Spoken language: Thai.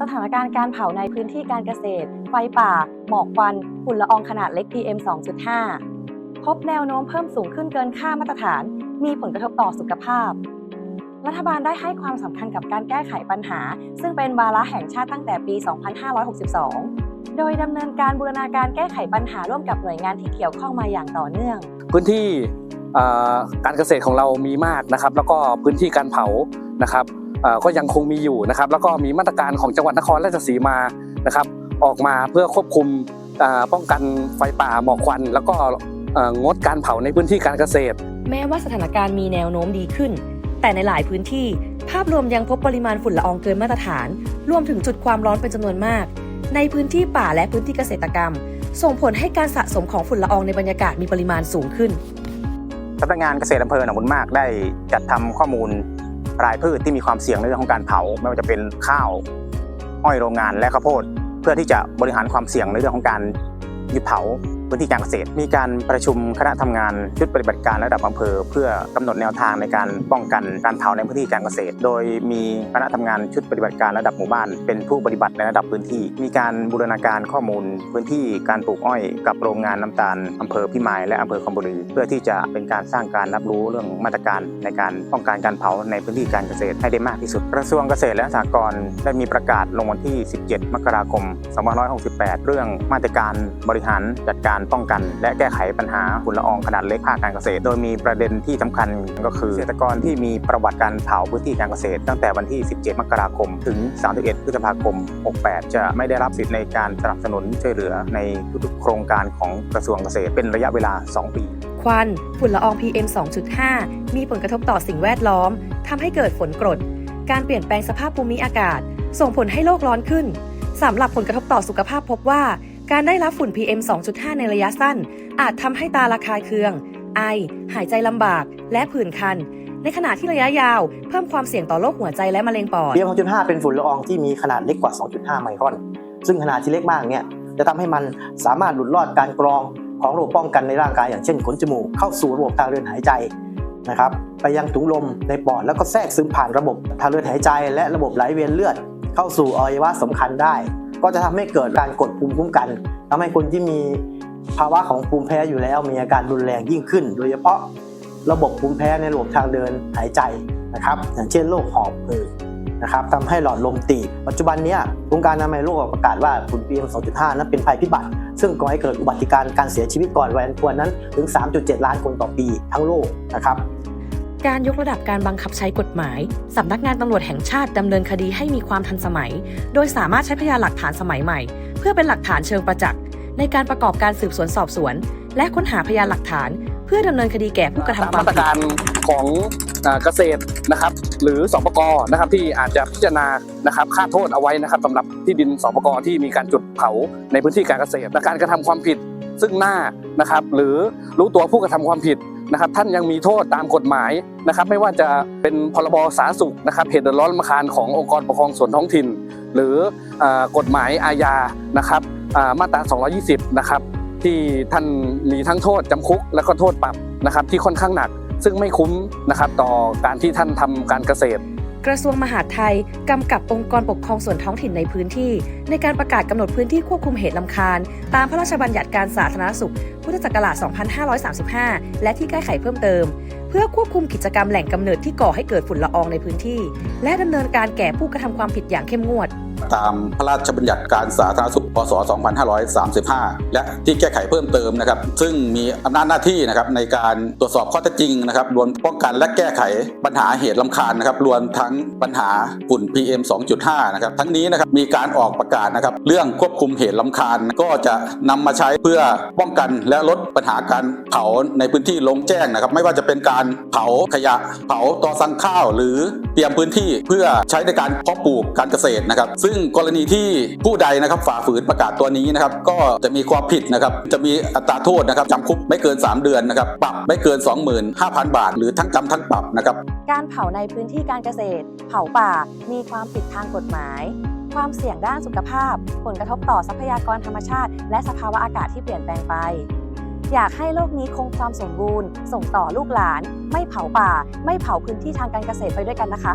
สถานการณ์การเผาในพื้นที่การเกษตร ไฟป่า หมอกควัน ฝุ่นละอองขนาดเล็ก PM 2.5 พบแนวโน้มเพิ่มสูงขึ้นเกินค่ามาตรฐาน มีผลกระทบต่อสุขภาพ รัฐบาลได้ให้ความสำคัญกับการแก้ไขปัญหา ซึ่งเป็นวาระแห่งชาติตั้งแต่ปี 2562 โดยดำเนินการบูรณาการแก้ไขปัญหาร่วมกับหน่วยงานที่เกี่ยวข้องมาอย่างต่อเนื่อง พื้นที่การเกษตรของเรามีมากนะครับ แล้วก็พื้นที่การเผานะครับ ก็ยังคงมีอยู่นะครับ แล้วก็มีมาตรการของจังหวัดนครราชสีมานะครับ ออกมาเพื่อควบคุมเอ่อป้องกันไฟป่าหมอกควัน แล้วก็เอ่องดการเผาในพื้นที่การเกษตร แม้ว่าสถานการณ์มีแนวโน้มดีขึ้น แต่ในหลายพื้นที่ ภาพรวมยังพบปริมาณฝุ่นละอองเกินมาตรฐาน รวมถึงจุดความร้อนเป็นจำนวนมาก ในพื้นที่ป่าและพื้นที่เกษตรกรรม ส่งผลให้การสะสมของฝุ่นละอองในบรรยากาศมีปริมาณสูงขึ้นสำนักงานเกษตรอำเภอหนองบุญมากได้จัดทำข้อมูล รายพืชที่มีความเสี่ยงในเรื่องของการเผา ไม่ว่าจะเป็นข้าวอ้อยโรงงานและข้าวโพด เพื่อที่จะบริหารความเสี่ยงในเรื่องของการหยุดเผา พื้นที่การเกษตร มีการประชุมคณะทำงานชุดปฏิบัติการระดับอำเภอ เพื่อกำหนดแนวทางในการป้องกันการเผาในพื้นที่การเกษตร โดยมีคณะทำงานชุดปฏิบัติการระดับหมู่บ้าน เป็นผู้ปฏิบัติในระดับพื้นที่ มีการบูรณาการข้อมูล พื้นที่การปลูกอ้อยกับโรงงานน้ำตาลอำเภอพิมายและอำเภอคอมบุรี เพื่อที่จะเป็นการสร้างการรับรู้เรื่องมาตรการในการป้องกันการเผาในพื้นที่การเกษตรให้ได้มากที่สุด กระทรวงเกษตรและสหกรณ์ได้มีประกาศลงวันที่ 17 มกราคม 2568 เรื่องมาตรการบริหารจัดการป้องกัน และแก้ไขปัญหาฝุ่นละอองขนาดเล็กภาคการเกษตร โดยมีประเด็นที่สำคัญก็คือเกษตรกรที่มีประวัติการเผาพื้นที่การเกษตร ตั้งแต่วันที่ 17 มกราคม ถึง 31 พฤษภาคม 68 จะไม่ได้รับสิทธิ์ในการสนับสนุนช่วยเหลือในทุกๆ โครงการของกระทรวงเกษตร เป็นระยะเวลา 2 ปี ควันฝุ่นละออง PM 2.5 มีผลกระทบต่อสิ่งแวดล้อมทำให้เกิดฝนกรด การเปลี่ยนแปลงสภาพภูมิอากาศ ส่งผลให้โลกร้อนขึ้นสำหรับผลกระทบต่อสุขภาพพบว่า การได้รับฝุ่น PM 2.5 ในระยะสั้น อาจทำให้ตาระคายเคือง ไอ หายใจลำบาก และผื่นคัน ในขณะที่ระยะยาวเพิ่มความเสี่ยงต่อโรคหัวใจและมะเร็งปอด PM 2.5 เป็นฝุ่นละอองที่มีขนาดเล็กกว่า 2.5 ไมครอน ซึ่งขนาดที่เล็กมากเนี่ยจะทำให้มันสามารถหลุดรอดการกรองของระบบป้องกันในร่างกายอย่างเช่นขนจมูกเข้าสู่ระบบทางเดินหายใจนะครับไปยังถุงลมในปอดแล้วก็แทรกซึมผ่านระบบทางเดินหายใจ และระบบไหลเวียนเลือด เข้าสู่อวัยวะสำคัญได้ ก็จะทำให้เกิดการกดภูมิคุ้มกันทำให้คนที่มีภาวะของภูมิแพ้อยู่แล้วมีอาการรุนแรงยิ่งขึ้น โดยเฉพาะระบบภูมิแพ้ในระบบทางเดินหายใจนะครับอย่างเช่นโรคหอบหืดนะครับทำให้หลอดลมตีบปัจจุบันเนี้ยองค์การอนามัยโลกประกาศว่าฝุ่น PM 2.5 นั้นเป็นภัยพิบัติ ซึ่งก่อให้เกิดอุบัติการการเสียชีวิตก่อนวัยอันควรนั้นถึง 3.7 ล้านคนต่อปีทั้งโลกนะครับ การยกระดับการบังคับใช้กฎหมาย สำนักงานตำรวจแห่งชาติดำเนินคดีให้มีความทันสมัย โดยสามารถใช้พยานหลักฐานสมัยใหม่ เพื่อเป็นหลักฐานเชิงประจักษ์ในการประกอบการสืบสวนสอบสวน และค้นหาพยานหลักฐาน เพื่อดำเนินคดีแก่ผู้กระทำตามความมาตรผิดการของอ่าเกษตรนะครับ หรือสปกนะครับที่อาจจะพิจารณานะครับค่าโทษเอาไว้นะครับสำหรับที่ดินสปกที่มีการจุดเผาในพื้นที่การเกษตรและการกระทำความผิดซึ่งหน้านะครับ หรือรู้ตัวผู้กระทำความผิด นะครับท่านยังมีโทษตามกฎหมายนะครับไม่ว่าจะเป็นพรบสาธารณสุขนะครับเหตุดร้อนรำคาญขององค์กรปกครองส่วนท้องถิ่น หรือกฎหมายอาญานะครับมาตรา 220 นะครับที่ท่านมีทั้งโทษจำคุกและก็โทษปรับนะครับที่ค่อนข้างหนัก ซึ่งไม่คุ้มนะครับต่อการที่ท่านทำการเกษตร กระทรวงมหาดไทยกำกับองค์กรปกครองส่วนท้องถิ่นในพื้นที่ ในการประกาศกำหนดพื้นที่ควบคุมเหตุลำคาญ ตามพระราชบัญญัติการสาธารณสุข พุทธศักราช 2535 และที่แก้ไขเพิ่มเติม เพื่อควบคุมกิจกรรมแหล่งกำเนิดที่ก่อให้เกิดฝุ่นละอองในพื้นที่ และดำเนินการแก่ผู้กระทำความผิดอย่างเข้มงวด ตามพระราชบัญญัติการสาธารณสุข พศ 2535 และที่แก้ไขเพิ่มเติมนะครับ ซึ่งมีอำนาจหน้าที่นะครับในการตรวจสอบข้อเท็จจริงนะครับรวมป้องกันและแก้ไขปัญหาเหตุลำคาญนะครับรวมทั้งปัญหาฝุ่น PM 2.5 นะครับ ทั้งนี้นะครับมีการออกประกาศนะครับเรื่องควบคุมเหตุลำคาญก็จะนำมาใช้เพื่อป้องกันและลดปัญหาการเผาในพื้นที่ลงแจ้งนะครับ ไม่ว่าจะเป็นการเผาขยะเผาตอสังข้าว หรือเตรียมพื้นที่เพื่อใช้ในการเพาะปลูกการเกษตรนะครับซึ่งกรณีที่ผู้ใดนะครับฝ่าฝืนประกาศตัวนี้นะครับก็จะมีความผิดนะครับจะมีอัตราโทษนะครับจำคุกไม่เกิน 3 เดือนนะครับปรับไม่เกิน 25,000 บาท หรือทั้งจำทั้งปรับนะครับการเผาในพื้นที่การเกษตร เผาป่ามีความผิดทางกฎหมาย ความเสี่ยงด้านสุขภาพ ผลกระทบต่อทรัพยากรธรรมชาติ และสภาวะอากาศที่เปลี่ยนแปลงไป อยากให้โลกนี้คงความสมบูรณ์ ส่งต่อลูกหลาน ไม่เผาป่า ไม่เผาพื้นที่ทางการเกษตรไปด้วยกันนะคะ